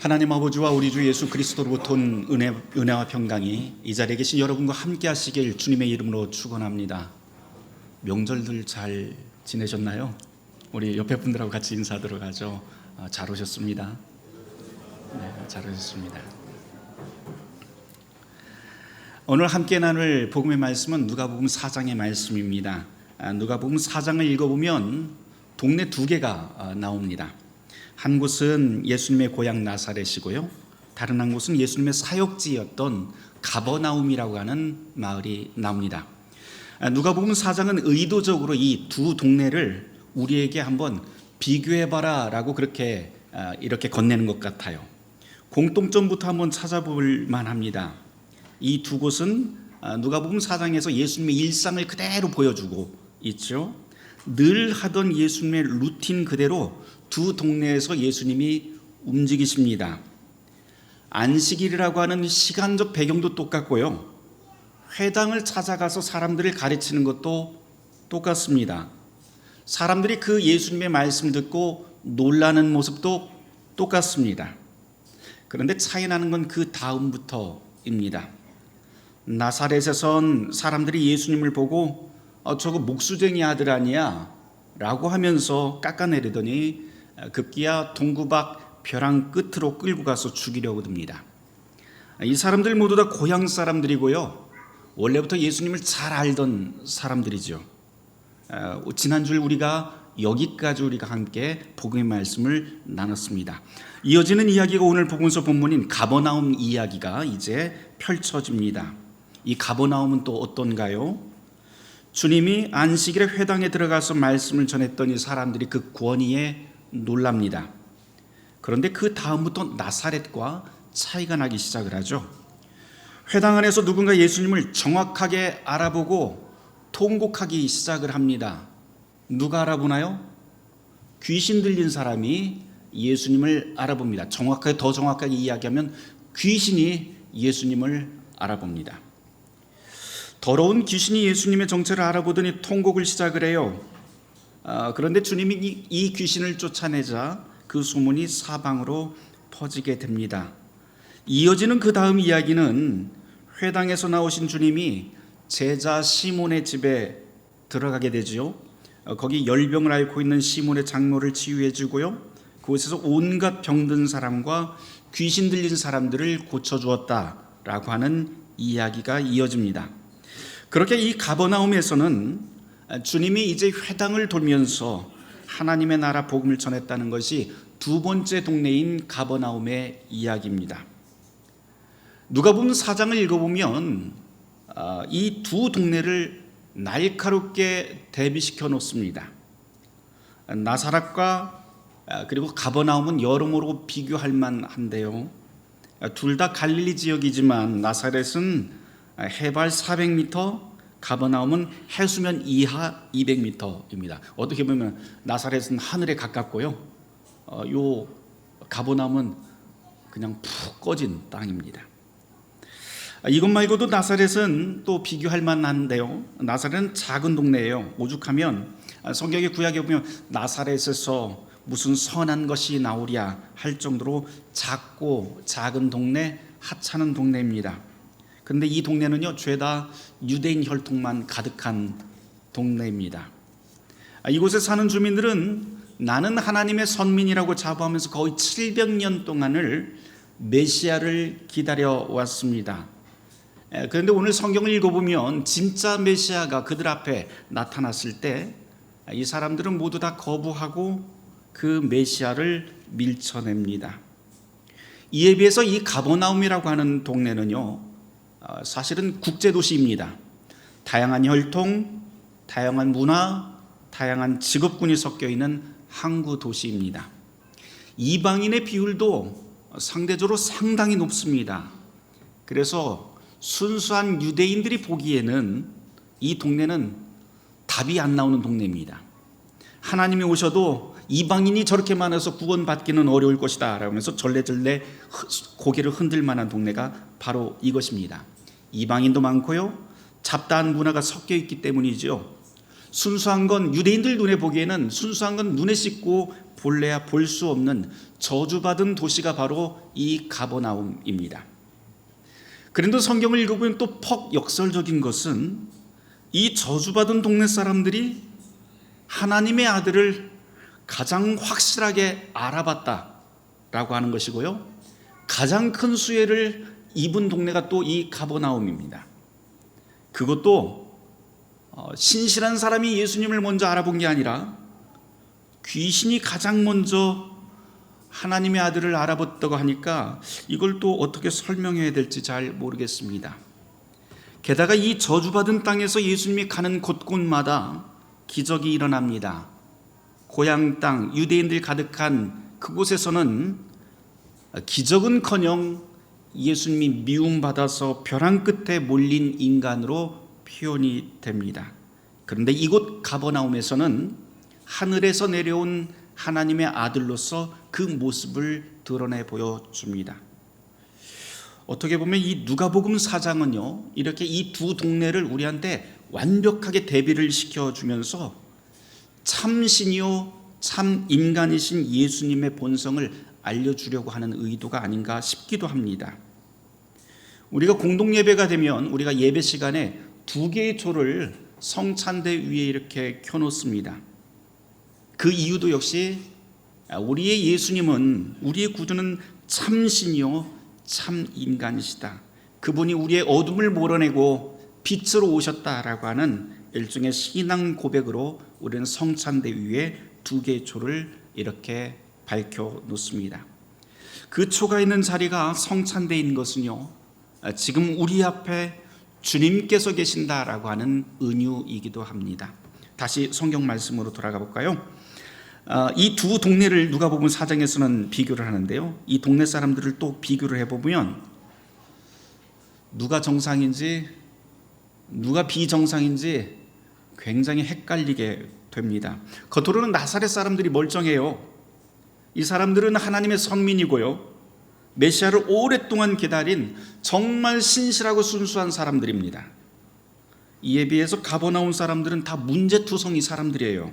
하나님 아버지와 우리 주 예수 그리스도로부터 온 은혜, 은혜와 평강이 이 자리에 계신 여러분과 함께 하시길 주님의 이름으로 축원합니다. 명절들 잘 지내셨나요? 우리 옆에 분들하고 같이 인사드려 가죠. 아, 잘 오셨습니다. 네, 잘 오셨습니다. 오늘 함께 나눌 복음의 말씀은 누가복음 4장의 말씀입니다. 아, 누가복음 4장을 읽어보면 동네 두 개가 아, 나옵니다. 한 곳은 예수님의 고향 나사렛이고요. 다른 한 곳은 예수님의 사역지였던 가버나움이라고 하는 마을이 나옵니다. 아, 누가복음 4장은 의도적으로 이 두 동네를 우리에게 한번 비교해봐라라고 그렇게 아, 이렇게 건네는 것 같아요. 공통점부터 한번 찾아볼 만합니다. 이 두 곳은 아, 누가복음 4장에서 예수님의 일상을 그대로 보여주고 있죠. 늘 하던 예수님의 루틴 그대로 두 동네에서 예수님이 움직이십니다. 안식일이라고 하는 시간적 배경도 똑같고요. 회당을 찾아가서 사람들을 가르치는 것도 똑같습니다. 사람들이 그 예수님의 말씀을 듣고 놀라는 모습도 똑같습니다. 그런데 차이 나는 건 그 다음부터입니다. 나사렛에선 사람들이 예수님을 보고 어, 저거 목수쟁이 아들 아니야? 라고 하면서 깎아내리더니 급기야 동구박 벼랑 끝으로 끌고 가서 죽이려고 듭니다. 이 사람들 모두 다 고향 사람들이고요. 원래부터 예수님을 잘 알던 사람들이죠. 어, 지난주 우리가 여기까지 우리가 함께 복음의 말씀을 나눴습니다. 이어지는 이야기가 오늘 복음서 본문인 가버나움 이야기가 이제 펼쳐집니다. 이 가버나움은 또 어떤가요? 주님이 안식일에 회당에 들어가서 말씀을 전했더니 사람들이 그 권위에 놀랍니다. 그런데 그 다음부터 나사렛과 차이가 나기 시작을 하죠. 회당 안에서 누군가 예수님을 정확하게 알아보고 통곡하기 시작을 합니다. 누가 알아보나요? 귀신 들린 사람이 예수님을 알아봅니다. 정확하게 더 정확하게 이야기하면 귀신이 예수님을 알아봅니다. 더러운 귀신이 예수님의 정체를 알아보더니 통곡을 시작을 해요. 아, 그런데 주님이 이, 이 귀신을 쫓아내자 그 소문이 사방으로 퍼지게 됩니다. 이어지는 그 다음 이야기는 회당에서 나오신 주님이 제자 시몬의 집에 들어가게 되지요. 어, 거기 열병을 앓고 있는 시몬의 장모를 치유해 주고요. 그곳에서 온갖 병든 사람과 귀신 들린 사람들을 고쳐 주었다라고 하는 이야기가 이어집니다. 그렇게 이 가버나움에서는 주님이 이제 회당을 돌면서 하나님의 나라 복음을 전했다는 것이 두 번째 동네인 가버나움의 이야기입니다. 누가복음 4장을 읽어보면 아, 이두 동네를 날카롭게 대비시켜 놓습니다. 나사렛과 아, 그리고 가버나움은 여러모로 비교할 만한데요. 둘 다 갈릴리 지역이지만 나사렛은 해발 400m, 가버나움은 해수면 이하 200m입니다. 어떻게 보면 나사렛은 하늘에 가깝고요. 어, 요 가버나움은 그냥 푹 꺼진 땅입니다. 이것 말고도 나사렛은 또 비교할 만한데요. 나사렛은 작은 동네예요. 오죽하면 성경의 구약에 보면 나사렛에서 무슨 선한 것이 나오랴 할 정도로 작고 작은 동네, 하찮은 동네입니다. 그런데 이 동네는요 죄다 유대인 혈통만 가득한 동네입니다. 이곳에 사는 주민들은 나는 하나님의 선민이라고 자부하면서 거의 700년 동안을 메시아를 기다려 왔습니다. 그런데 오늘 성경을 읽어보면 진짜 메시아가 그들 앞에 나타났을 때 이 사람들은 모두 다 거부하고 그 메시아를 밀쳐냅니다. 이에 비해서 이 가버나움이라고 하는 동네는요, 사실은 국제 도시입니다. 다양한 혈통, 다양한 문화, 다양한 직업군이 섞여 있는 항구 도시입니다. 이방인의 비율도 상대적으로 상당히 높습니다. 그래서 순수한 유대인들이 보기에는 이 동네는 답이 안 나오는 동네입니다. 하나님이 오셔도 이방인이 저렇게 많아서 구원받기는 어려울 것이다 라면서 절레절레 고개를 흔들 만한 동네가 바로 이것입니다. 이방인도 많고요. 잡다한 문화가 섞여 있기 때문이죠. 순수한 건 유대인들 눈에 보기에는 순수한 건 눈에 씻고 볼래야 볼 수 없는 저주받은 도시가 바로 이 가버나움입니다. 그런데 성경을 읽어보면 또 퍽 역설적인 것은 이 저주받은 동네 사람들이 하나님의 아들을 가장 확실하게 알아봤다라고 하는 것이고요. 가장 큰 수혜를 입은 동네가 또 이 가버나움입니다. 그것도 어, 신실한 사람이 예수님을 먼저 알아본 게 아니라 귀신이 가장 먼저 하나님의 아들을 알아봤다고 하니까 이걸 또 어떻게 설명해야 될지 잘 모르겠습니다. 게다가 이 저주받은 땅에서 예수님이 가는 곳곳마다 기적이 일어납니다. 고향 땅 유대인들 가득한 그곳에서는 기적은커녕 예수님이 미움받아서 벼랑 끝에 몰린 인간으로 표현이 됩니다. 그런데 이곳 가버나움에서는 하늘에서 내려온 하나님의 아들로서 그 모습을 드러내 보여줍니다. 어떻게 보면 이 누가복음 사장은요 이렇게 이 두 동네를 우리한테 완벽하게 대비를 시켜주면서 참 신이요 참 인간이신 예수님의 본성을 알려주려고 하는 의도가 아닌가 싶기도 합니다. 우리가 공동 예배가 되면 우리가 예배 시간에 두 개의 조를 성찬대 위에 이렇게 켜놓습니다. 그 이유도 역시 우리의 예수님은 우리의 구주는 참신이요 참 인간이시다. 그분이 우리의 어둠을 몰아내고 빛으로 오셨다라고 하는 일종의 신앙 고백으로 우리는 성찬대 위에 두 개의 초를 이렇게 밝혀 놓습니다. 그 초가 있는 자리가 성찬대인 것은요. 지금 우리 앞에 주님께서 계신다라고 하는 은유이기도 합니다. 다시 성경 말씀으로 돌아가 볼까요? 이 두 동네를 누가 보면 사장에서는 비교를 하는데요. 이 동네 사람들을 또 비교를 해보면 누가 정상인지 누가 비정상인지 굉장히 헷갈리게 됩니다. 겉으로는 나사렛 사람들이 멀쩡해요. 이 사람들은 하나님의 선민이고요. 메시아를 오랫동안 기다린 정말 신실하고 순수한 사람들입니다. 이에 비해서 가버나온 사람들은 다 문제투성이 사람들이에요.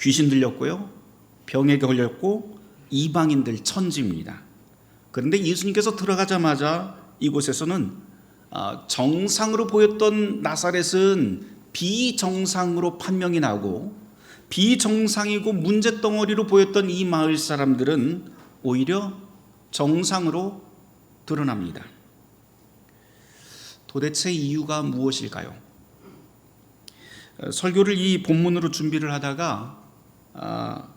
귀신 들렸고요. 병에 걸렸고 이방인들 천지입니다. 그런데 예수님께서 들어가자마자 이곳에서는 아, 정상으로 보였던 나사렛은 비정상으로 판명이 나고 비정상이고 문제 덩어리로 보였던 이 마을 사람들은 오히려 정상으로 드러납니다. 도대체 이유가 무엇일까요? 설교를 이 본문으로 준비를 하다가 아,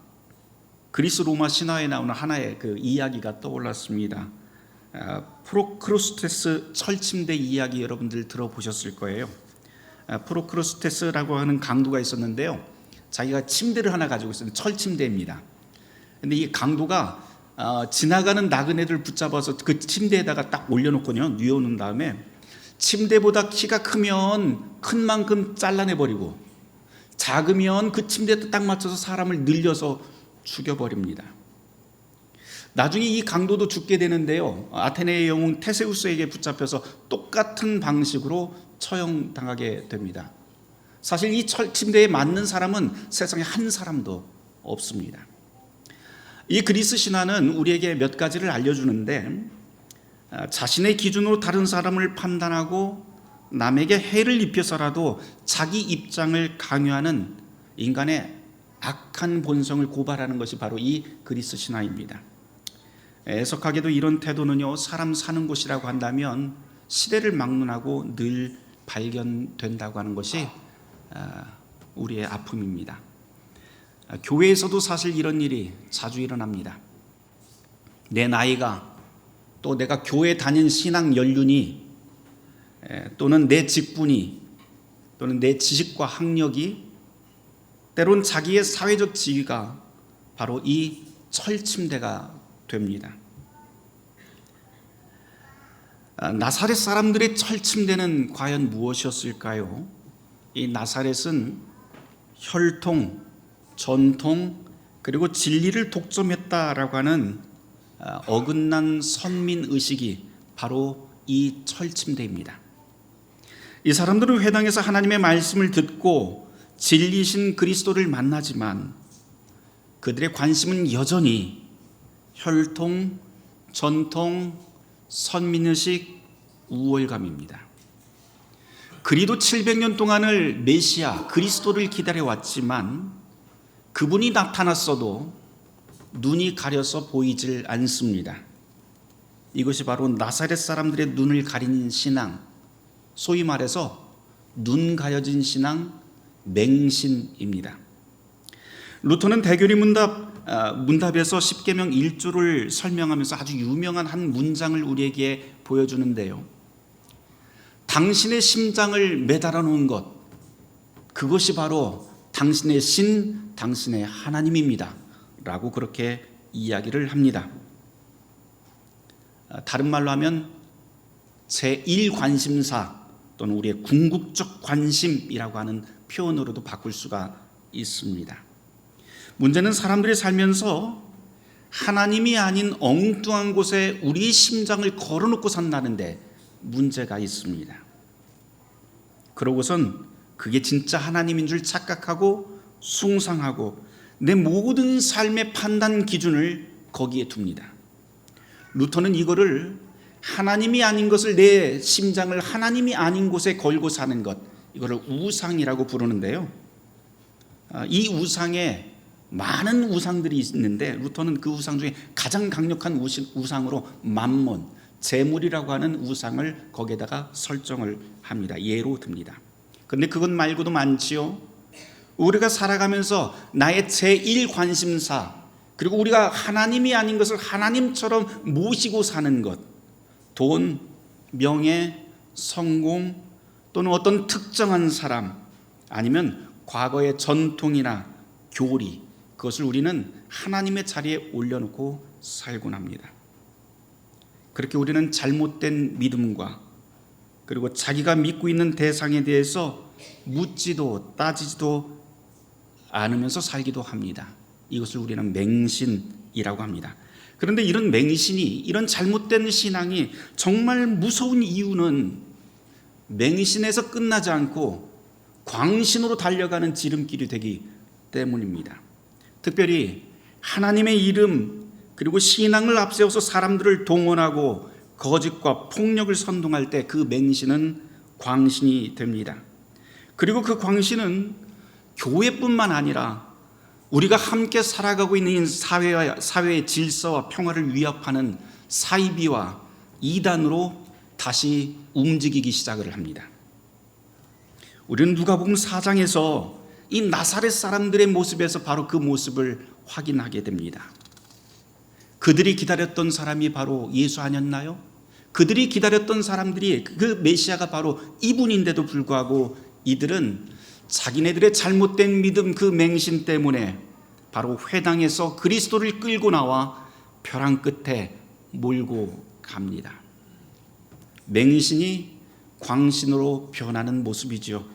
그리스 로마 신화에 나오는 하나의 그 이야기가 떠올랐습니다. 아, 프로크루스테스 철침대 이야기 여러분들 들어보셨을 거예요. 아, 프로크루스테스라고 하는 강도가 있었는데요. 자기가 침대를 하나 가지고 있었는데 철 침대입니다. 근데 이 강도가 어, 지나가는 나그네들 붙잡아서 그 침대에다가 딱 올려놓고요 뉘어놓은 다음에 침대보다 키가 크면 큰 만큼 잘라내 버리고 작으면 그 침대에 딱 맞춰서 사람을 늘려서 죽여버립니다. 나중에 이 강도도 죽게 되는데요. 아테네의 영웅 테세우스에게 붙잡혀서 똑같은 방식으로 처형당하게 됩니다. 사실 이 침대에 맞는 사람은 세상에 한 사람도 없습니다. 이 그리스 신화는 우리에게 몇 가지를 알려주는데 아, 자신의 기준으로 다른 사람을 판단하고 남에게 해를 입혀서라도 자기 입장을 강요하는 인간의 악한 본성을 고발하는 것이 바로 이 그리스 신화입니다. 애석하게도 이런 태도는요 사람 사는 곳이라고 한다면 시대를 막론하고 늘 발견된다고 하는 것이 아, 우리의 아픔입니다. 아, 교회에서도 사실 이런 일이 자주 일어납니다. 내 나이가 또 내가 교회 다닌 신앙 연륜이 또는 내 직분이 또는 내 지식과 학력이 때론 자기의 사회적 지위가 바로 이 철침대가 됩니다. 아, 나사렛 사람들의 철침대는 과연 무엇이었을까요? 이 나사렛은 혈통, 전통 그리고 진리를 독점했다라고 하는 아, 어긋난 선민 의식이 바로 이 철침대입니다. 이 사람들은 회당에서 하나님의 말씀을 듣고 진리신 그리스도를 만나지만 그들의 관심은 여전히 혈통, 전통, 선민의식, 우월감입니다. 그리도 700년 동안을 메시아 그리스도를 기다려왔지만 그분이 나타났어도 눈이 가려서 보이질 않습니다. 이것이 바로 나사렛 사람들의 눈을 가린 신앙, 소위 말해서 눈 가려진 신앙, 맹신입니다. 루터는 대교리 문답 아, 문답에서 10계명 1조를 설명하면서 아주 유명한 한 문장을 우리에게 보여주는데요. 당신의 심장을 매달아 놓은 것 그것이 바로 당신의 신, 당신의 하나님입니다. 라고 그렇게 이야기를 합니다. 아, 다른 말로 하면 제1관심사 또는 우리의 궁극적 관심이라고 하는 표현으로도 바꿀 수가 있습니다. 문제는 사람들이 살면서 하나님이 아닌 엉뚱한 곳에 우리의 심장을 걸어놓고 산다는데 문제가 있습니다. 그러고선 그게 진짜 하나님인 줄 착각하고 숭상하고 내 모든 삶의 판단 기준을 거기에 둡니다. 루터는 이거를 하나님이 아닌 것을 내 심장을 하나님이 아닌 곳에 걸고 사는 것 이거를 우상이라고 부르는데요. 아, 이 우상에 많은 우상들이 있는데 루터는 그 우상 중에 가장 강력한 우상으로 만몬, 재물이라고 하는 우상을 거기에다가 설정을 합니다. 예로 듭니다. 그런데 그것 말고도 많지요. 우리가 살아가면서 나의 제1 관심사 그리고 우리가 하나님이 아닌 것을 하나님처럼 모시고 사는 것, 돈, 명예, 성공 또는 어떤 특정한 사람 아니면 과거의 전통이나 교리 그것을 우리는 하나님의 자리에 올려놓고 살곤 합니다. 그렇게 우리는 잘못된 믿음과 그리고 자기가 믿고 있는 대상에 대해서 묻지도 따지지도 않으면서 살기도 합니다. 이것을 우리는 맹신이라고 합니다. 그런데 이런 맹신이 이런 잘못된 신앙이 정말 무서운 이유는 맹신에서 끝나지 않고 광신으로 달려가는 지름길이 되기 때문입니다. 특별히 하나님의 이름 그리고 신앙을 앞세워서 사람들을 동원하고 거짓과 폭력을 선동할 때 그 맹신은 광신이 됩니다. 그리고 그 광신은 교회뿐만 아니라 우리가 함께 살아가고 있는 사회와 사회의 질서와 평화를 위협하는 사이비와 이단으로 다시 움직이기 시작을 합니다. 우리는 누가복음 4장에서 이 나사렛 사람들의 모습에서 바로 그 모습을 확인하게 됩니다. 그들이 기다렸던 사람이 바로 예수 아니었나요? 그들이 기다렸던 사람들이 그 메시아가 바로 이분인데도 불구하고 이들은 자기네들의 잘못된 믿음 그 맹신 때문에 바로 회당에서 그리스도를 끌고 나와 벼랑 끝에 몰고 갑니다. 맹신이 광신으로 변하는 모습이죠.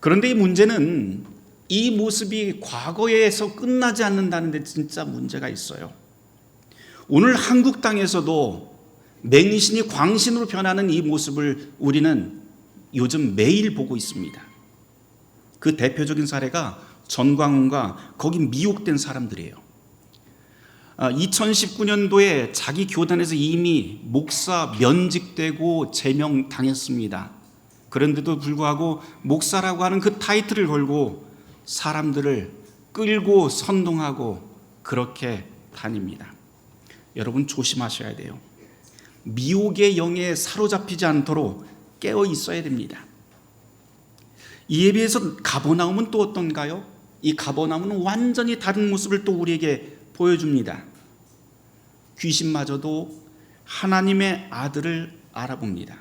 그런데 이 문제는 이 모습이 과거에서 끝나지 않는다는데 진짜 문제가 있어요. 오늘 한국 땅에서도 맹신이 광신으로 변하는 이 모습을 우리는 요즘 매일 보고 있습니다. 그 대표적인 사례가 전광훈과 거기 미혹된 사람들이에요. 2019년도에 아, 자기 교단에서 이미 목사 면직되고 제명당했습니다. 그런데도 불구하고 목사라고 하는 그 타이틀을 걸고 사람들을 끌고 선동하고 그렇게 다닙니다. 여러분 조심하셔야 돼요. 미혹의 영에 사로잡히지 않도록 깨어 있어야 됩니다. 이에 비해서 가버나움은 또 어떤가요? 이 가버나움은 완전히 다른 모습을 또 우리에게 보여줍니다. 귀신마저도 하나님의 아들을 알아봅니다.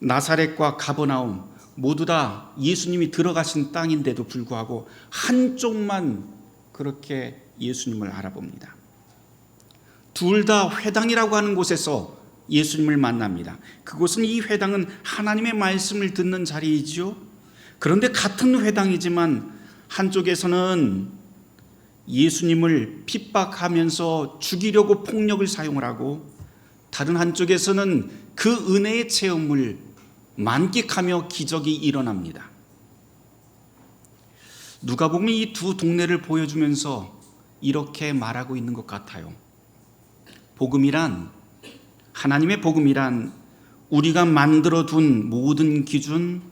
나사렛과 가버나움 모두 다 예수님이 들어가신 땅인데도 불구하고 한쪽만 그렇게 예수님을 알아봅니다. 둘 다 회당이라고 하는 곳에서 예수님을 만납니다. 그곳은 이 회당은 하나님의 말씀을 듣는 자리이지요. 그런데 같은 회당이지만 한쪽에서는 예수님을 핍박하면서 죽이려고 폭력을 사용을 하고 다른 한쪽에서는 그 은혜의 체험을 만끽하며 기적이 일어납니다. 누가 보면 이 두 동네를 보여주면서 이렇게 말하고 있는 것 같아요. 복음이란 하나님의 복음이란 우리가 만들어 둔 모든 기준,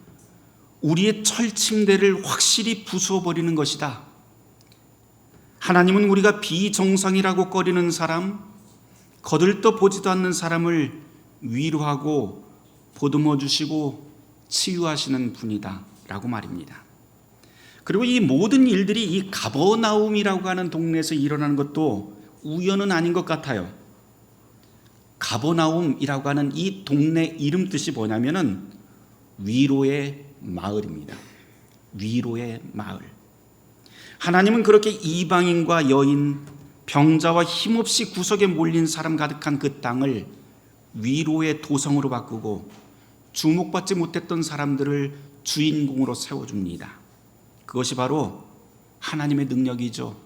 우리의 철침대를 확실히 부수어 버리는 것이다. 하나님은 우리가 비정상이라고 꺼리는 사람, 거들떠 보지도 않는 사람을 위로하고 보듬어 주시고 치유하시는 분이다. 라고 말입니다. 그리고 이 모든 일들이 이 가버나움이라고 하는 동네에서 일어나는 것도 우연은 아닌 것 같아요. 가버나움이라고 하는 이 동네 이름 뜻이 뭐냐면은 위로의 마을입니다. 위로의 마을. 하나님은 그렇게 이방인과 여인, 병자와 힘없이 구석에 몰린 사람 가득한 그 땅을 위로의 도성으로 바꾸고 주목받지 못했던 사람들을 주인공으로 세워줍니다. 그것이 바로 하나님의 능력이죠.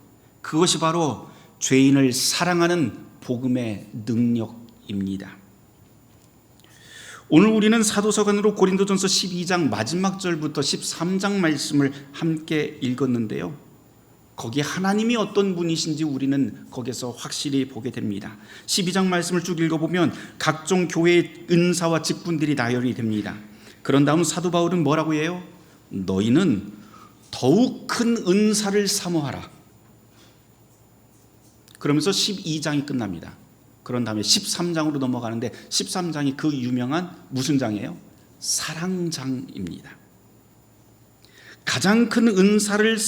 그것이 바로 죄인을 사랑하는 복음의 능력 입니다. 오늘 우리는 사도서관으로 고린도전서 12장 마지막 절부터 13장 말씀을 함께 읽었는데요. 거기 하나님이 어떤 분이신지 우리는 거기서 확실히 보게 됩니다. 12장 말씀을 쭉 읽어보면 각종 교회의 은사와 직분들이 나열이 됩니다. 그런 다음 사도 바울은 뭐라고 해요? 너희는 더욱 큰 은사를 사모하라. 그러면서 12장이 끝납니다. 그런 다음에 13장으로 넘어가는데 13장이 그 유명한 무슨 장이에요? 사랑장입니다. 가장 큰 은사를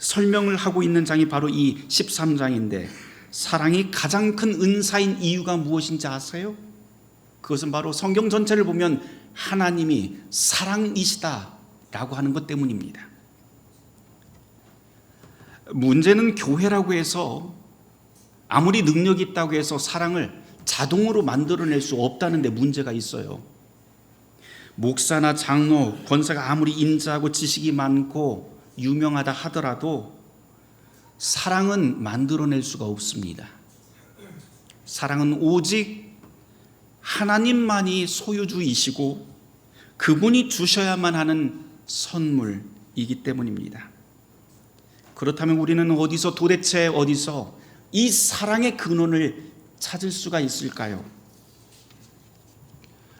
설명을 하고 있는 장이 바로 이 13장인데 사랑이 가장 큰 은사인 이유가 무엇인지 아세요? 그것은 바로 성경 전체를 보면 하나님이 사랑이시다라고 하는 것 때문입니다. 문제는 교회라고 해서 아무리 능력이 있다고 해서 사랑을 자동으로 만들어낼 수 없다는 데 문제가 있어요. 목사나 장로, 권사가 아무리 인자하고 지식이 많고 유명하다 하더라도 사랑은 만들어낼 수가 없습니다. 사랑은 오직 하나님만이 소유주이시고 그분이 주셔야만 하는 선물이기 때문입니다. 그렇다면 우리는 어디서 도대체 어디서 이 사랑의 근원을 찾을 수가 있을까요?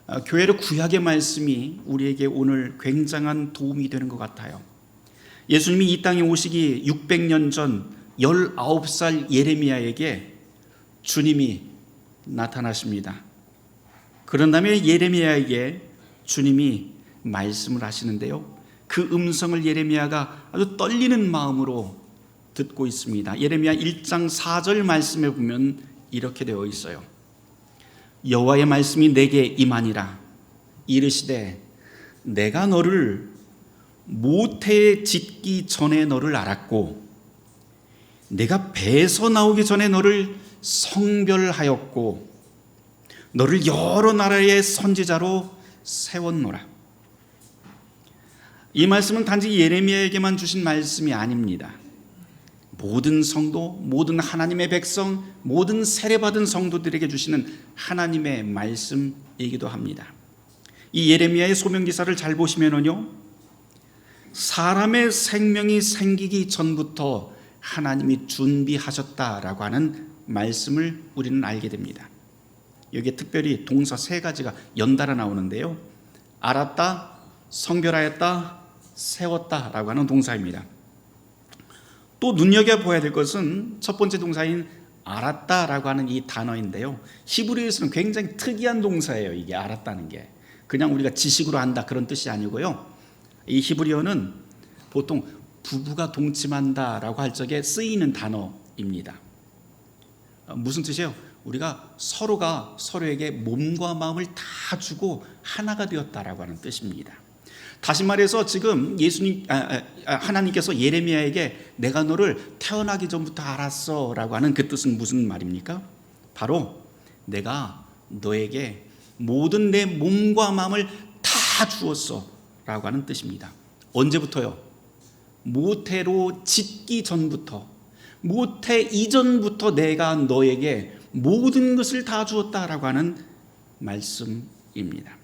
아, 교회의 구약의 말씀이 우리에게 오늘 굉장한 도움이 되는 것 같아요. 예수님이 이 땅에 오시기 600년 전 19살 예레미야에게 주님이 나타나십니다. 그런 다음에 예레미야에게 주님이 말씀을 하시는데요. 그 음성을 예레미야가 아주 떨리는 마음으로 듣고 있습니다. 예레미야 1장 4절 말씀에 보면 이렇게 되어 있어요. 여호와의 말씀이 내게 임하니라 이르시되 내가 너를 모태에 짓기 전에 너를 알았고 내가 배에서 나오기 전에 너를 성별하였고 너를 여러 나라의 선지자로 세웠노라. 이 말씀은 단지 예레미야에게만 주신 말씀이 아닙니다. 모든 성도, 모든 하나님의 백성, 모든 세례받은 성도들에게 주시는 하나님의 말씀이기도 합니다. 이 예레미야의 소명 기사를 잘 보시면은요. 사람의 생명이 생기기 전부터 하나님이 준비하셨다라고 하는 말씀을 우리는 알게 됩니다. 여기에 특별히 동사 세 가지가 연달아 나오는데요. 알았다, 성별하였다, 세웠다라고 하는 동사입니다. 또 눈여겨봐야 될 것은 첫 번째 동사인 알았다라고 하는 이 단어인데요. 히브리어에서는 굉장히 특이한 동사예요. 이게 알았다는 게. 그냥 우리가 지식으로 안다 그런 뜻이 아니고요. 이 히브리어는 보통 부부가 동침한다라고 할 적에 쓰이는 단어입니다. 어, 무슨 뜻이에요? 우리가 서로가 서로에게 몸과 마음을 다 주고 하나가 되었다라고 하는 뜻입니다. 다시 말해서 지금 예수님 아, 아, 하나님께서 예레미야에게 내가 너를 태어나기 전부터 알았어라고 하는 그 뜻은 무슨 말입니까? 바로 내가 너에게 모든 내 몸과 마음을 다 주었어라고 하는 뜻입니다. 언제부터요? 모태로 짓기 전부터 모태 이전부터 내가 너에게 모든 것을 다 주었다라고 하는 말씀입니다.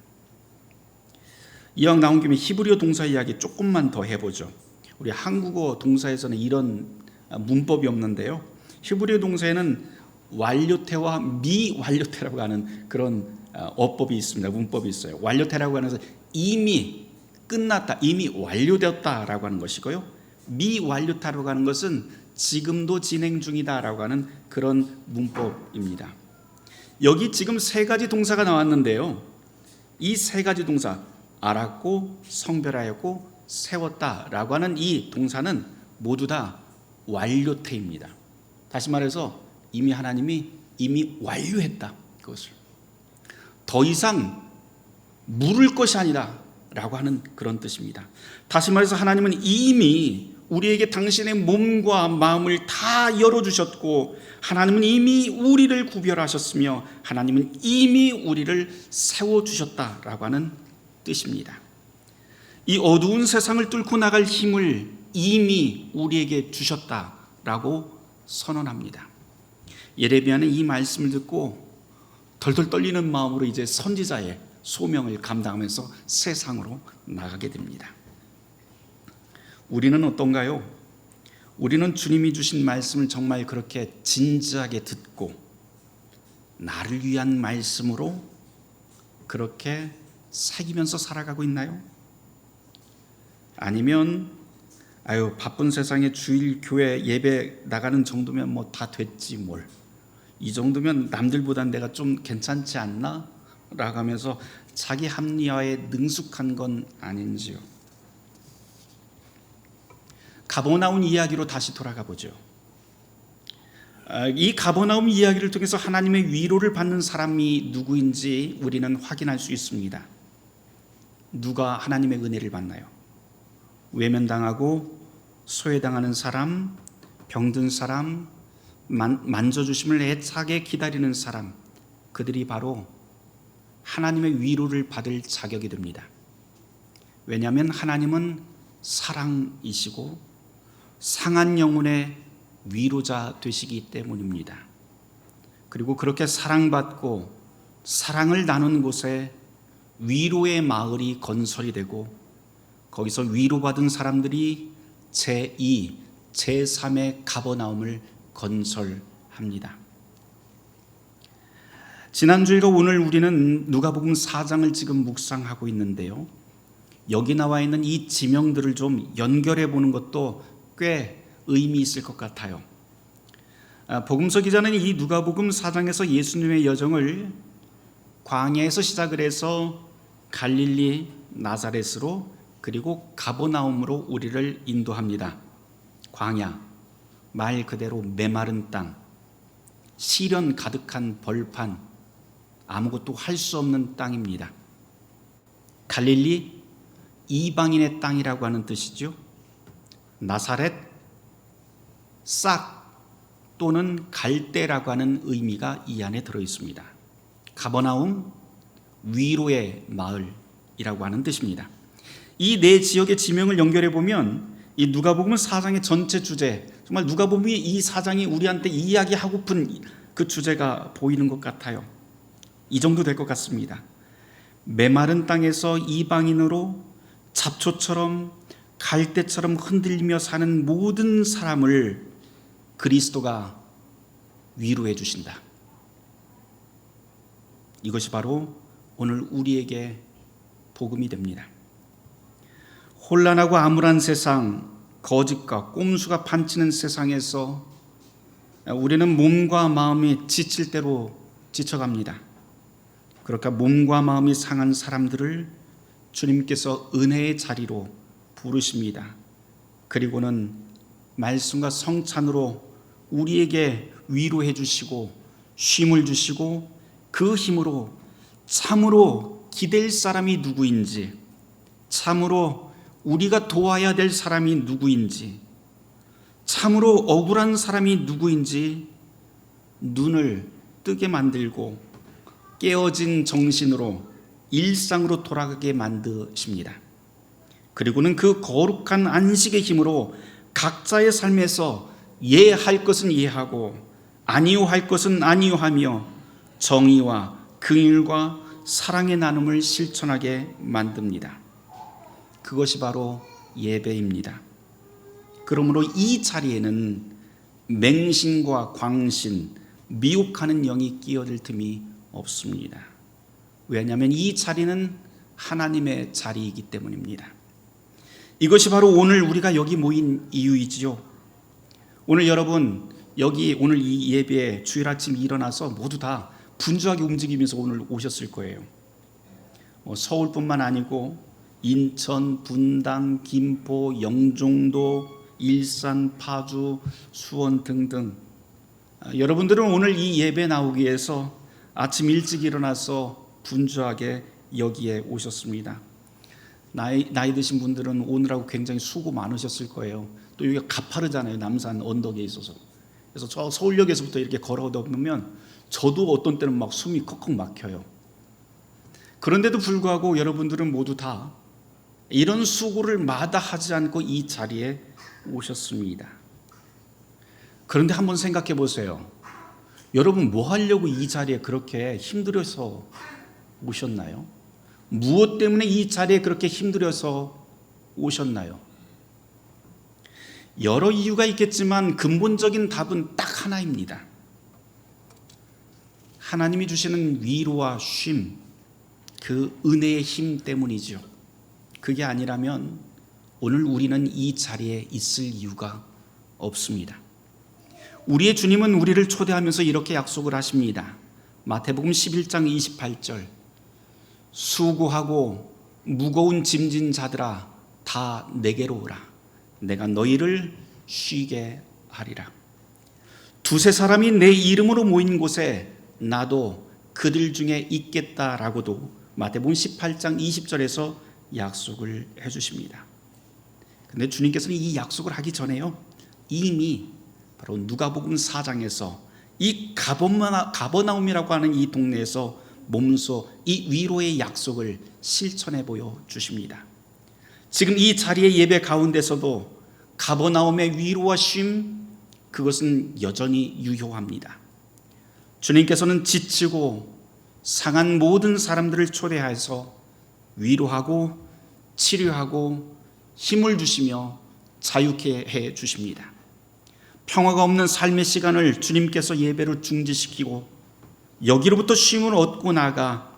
이왕 나온 김에 히브리어 동사 이야기 조금만 더 해보죠. 우리 한국어 동사에서는 이런 문법이 없는데요. 히브리어 동사에는 완료태와 미완료태라고 하는 그런 어, 어법이 있습니다. 문법이 있어요. 완료태라고 하는 것은 이미 끝났다, 이미 완료되었다라고 하는 것이고요. 미완료태라고 하는 것은 지금도 진행 중이다라고 하는 그런 문법입니다. 여기 지금 세 가지 동사가 나왔는데요. 이 세 가지 동사 알았고 성별하였고 세웠다라고 하는 이 동사는 모두 다 완료태입니다. 다시 말해서 이미 하나님이 이미 완료했다 그것을 더 이상 물을 것이 아니라 라고 하는 그런 뜻입니다. 다시 말해서 하나님은 이미 우리에게 당신의 몸과 마음을 다 열어주셨고 하나님은 이미 우리를 구별하셨으며 하나님은 이미 우리를 세워주셨다라고 하는 뜻입니다. 이 어두운 세상을 뚫고 나갈 힘을 이미 우리에게 주셨다라고 선언합니다. 예레미야는 이 말씀을 듣고 덜덜 떨리는 마음으로 이제 선지자의 소명을 감당하면서 세상으로 나가게 됩니다. 우리는 어떤가요? 우리는 주님이 주신 말씀을 정말 그렇게 진지하게 듣고 나를 위한 말씀으로 그렇게 새기면서 살아가고 있나요? 아니면 아유 바쁜 세상에 주일 교회 예배 나가는 정도면 뭐 다 됐지 뭘. 이 정도면 남들보단 내가 좀 괜찮지 않나? 라고 하면서 자기 합리화에 능숙한 건 아닌지요. 가버나움 이야기로 다시 돌아가 보죠. 아, 이 가버나움 이야기를 통해서 하나님의 위로를 받는 사람이 누구인지 우리는 확인할 수 있습니다. 누가 하나님의 은혜를 받나요? 외면당하고 소외당하는 사람, 병든 사람, 만, 만져주심을 애착에 기다리는 사람, 그들이 바로 하나님의 위로를 받을 자격이 됩니다. 왜냐하면 하나님은 사랑이시고 상한 영혼의 위로자 되시기 때문입니다. 그리고 그렇게 사랑받고 사랑을 나눈 곳에 위로의 마을이 건설이 되고 거기서 위로받은 사람들이 제2, 제3의 가버나움을 건설합니다. 지난주일과 오늘 우리는 누가복음 4장을 지금 묵상하고 있는데요. 여기 나와 있는 이 지명들을 좀 연결해 보는 것도 꽤 의미 있을 것 같아요. 아, 복음서 기자는 이 누가복음 4장에서 예수님의 여정을 광야에서 시작을 해서 갈릴리 나사렛으로 그리고 가버나움으로 우리를 인도합니다. 광야 말 그대로 메마른 땅 시련 가득한 벌판 아무것도 할 수 없는 땅입니다. 갈릴리 이방인의 땅이라고 하는 뜻이죠. 나사렛 싹 또는 갈대라고 하는 의미가 이 안에 들어 있습니다. 가버나움 위로의 마을이라고 하는 뜻입니다. 이 네 지역의 지명을 연결해 보면 이 누가복음 4장의 전체 주제 정말 누가복음이 이 사장이 우리한테 이야기하고픈 그 주제가 보이는 것 같아요. 이 정도 될 것 같습니다. 메마른 땅에서 이방인으로 잡초처럼 갈대처럼 흔들리며 사는 모든 사람을 그리스도가 위로해 주신다. 이것이 바로 오늘 우리에게 복음이 됩니다. 혼란하고 암울한 세상, 거짓과 꼼수가 판치는 세상에서 우리는 몸과 마음이 지칠 대로 지쳐갑니다. 그러니까 몸과 마음이 상한 사람들을 주님께서 은혜의 자리로 부르십니다. 그리고는 말씀과 성찬으로 우리에게 위로해 주시고 쉼을 주시고 그 힘으로 참으로 기댈 사람이 누구인지 참으로 우리가 도와야 될 사람이 누구인지 참으로 억울한 사람이 누구인지 눈을 뜨게 만들고 깨어진 정신으로 일상으로 돌아가게 만드십니다. 그리고는 그 거룩한 안식의 힘으로 각자의 삶에서 예할 것은 예하고 아니요 할 것은 아니요 하며 정의와 긍일과 사랑의 나눔을 실천하게 만듭니다. 그것이 바로 예배입니다. 그러므로 이 자리에는 맹신과 광신, 미혹하는 영이 끼어들 틈이 없습니다. 왜냐하면 이 자리는 하나님의 자리이기 때문입니다. 이것이 바로 오늘 우리가 여기 모인 이유이지요. 오늘 여러분 여기 오늘 이 예배에 주일 아침 일어나서 모두 다 분주하게 움직이면서 오늘 오셨을 거예요. 뭐 서울뿐만 아니고 인천, 분당, 김포, 영종도, 일산, 파주, 수원 등등 아, 여러분들은 오늘 이 예배 나오기 위해서 아침 일찍 일어나서 분주하게 여기에 오셨습니다. 나이, 나이 드신 분들은 오늘하고 굉장히 수고 많으셨을 거예요. 또 여기가 가파르잖아요. 남산 언덕에 있어서. 그래서 저 서울역에서부터 이렇게 걸어오다 보면 저도 어떤 때는 막 숨이 컥컥 막혀요. 그런데도 불구하고 여러분들은 모두 다 이런 수고를 마다하지 않고 이 자리에 오셨습니다. 그런데 한번 생각해 보세요. 여러분 뭐 하려고 이 자리에 그렇게 힘들어서 오셨나요? 무엇 때문에 이 자리에 그렇게 힘들어서 오셨나요? 여러 이유가 있겠지만 근본적인 답은 딱 하나입니다. 하나님이 주시는 위로와 쉼, 그 은혜의 힘 때문이죠. 그게 아니라면 오늘 우리는 이 자리에 있을 이유가 없습니다. 우리의 주님은 우리를 초대하면서 이렇게 약속을 하십니다. 마태복음 11장 28절. 수고하고 무거운 짐진 자들아 다 내게로 오라. 내가 너희를 쉬게 하리라. 두세 사람이 내 이름으로 모인 곳에 나도 그들 중에 있겠다라고도 마태복음 18장 20절에서 약속을 해 주십니다. 근데 주님께서는 이 약속을 하기 전에요. 이미 바로 누가복음 4장에서 이 가버나움이라고 하는 이 동네에서 몸소 이 위로의 약속을 실천해 보여 주십니다. 지금 이 자리의 예배 가운데서도 가버나움의 위로와 쉼 그것은 여전히 유효합니다. 주님께서는 지치고 상한 모든 사람들을 초대해서 위로하고 치료하고 힘을 주시며 자유케 해 주십니다. 평화가 없는 삶의 시간을 주님께서 예배로 중지시키고 여기로부터 쉼을 얻고 나가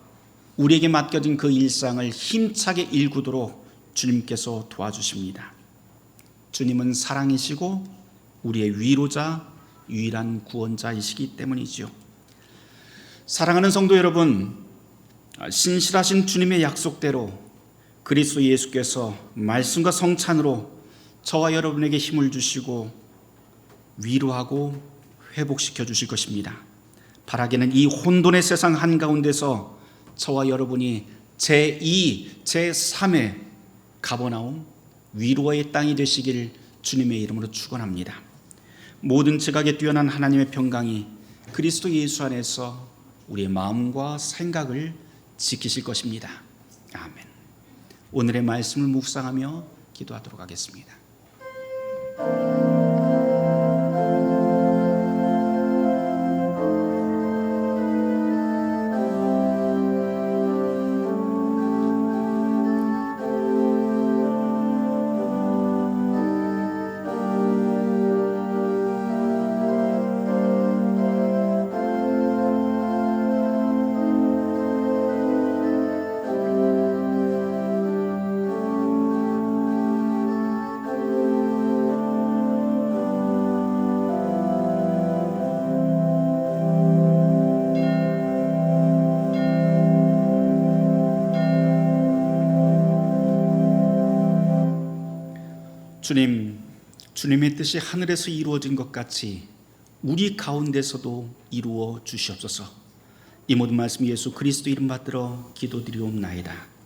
우리에게 맡겨진 그 일상을 힘차게 일구도록 주님께서 도와주십니다. 주님은 사랑이시고 우리의 위로자, 유일한 구원자이시기 때문이지요. 사랑하는 성도 여러분, 신실하신 주님의 약속대로 그리스도 예수께서 말씀과 성찬으로 저와 여러분에게 힘을 주시고 위로하고 회복시켜 주실 것입니다. 바라기는 이 혼돈의 세상 한가운데서 저와 여러분이 제2, 제3의 가버나움 위로의 땅이 되시길 주님의 이름으로 축원합니다. 모든 지각에 뛰어난 하나님의 평강이 그리스도 예수 안에서 우리의 마음과 생각을 지키실 것입니다. 아멘. 오늘의 말씀을 묵상하며 기도하도록 하겠습니다. 주님, 주님의 뜻이 하늘에서 이루어진 것 같이 우리 가운데서도 이루어 주시옵소서. 이 모든 말씀 예수 그리스도 이름 받들어 기도드리옵나이다.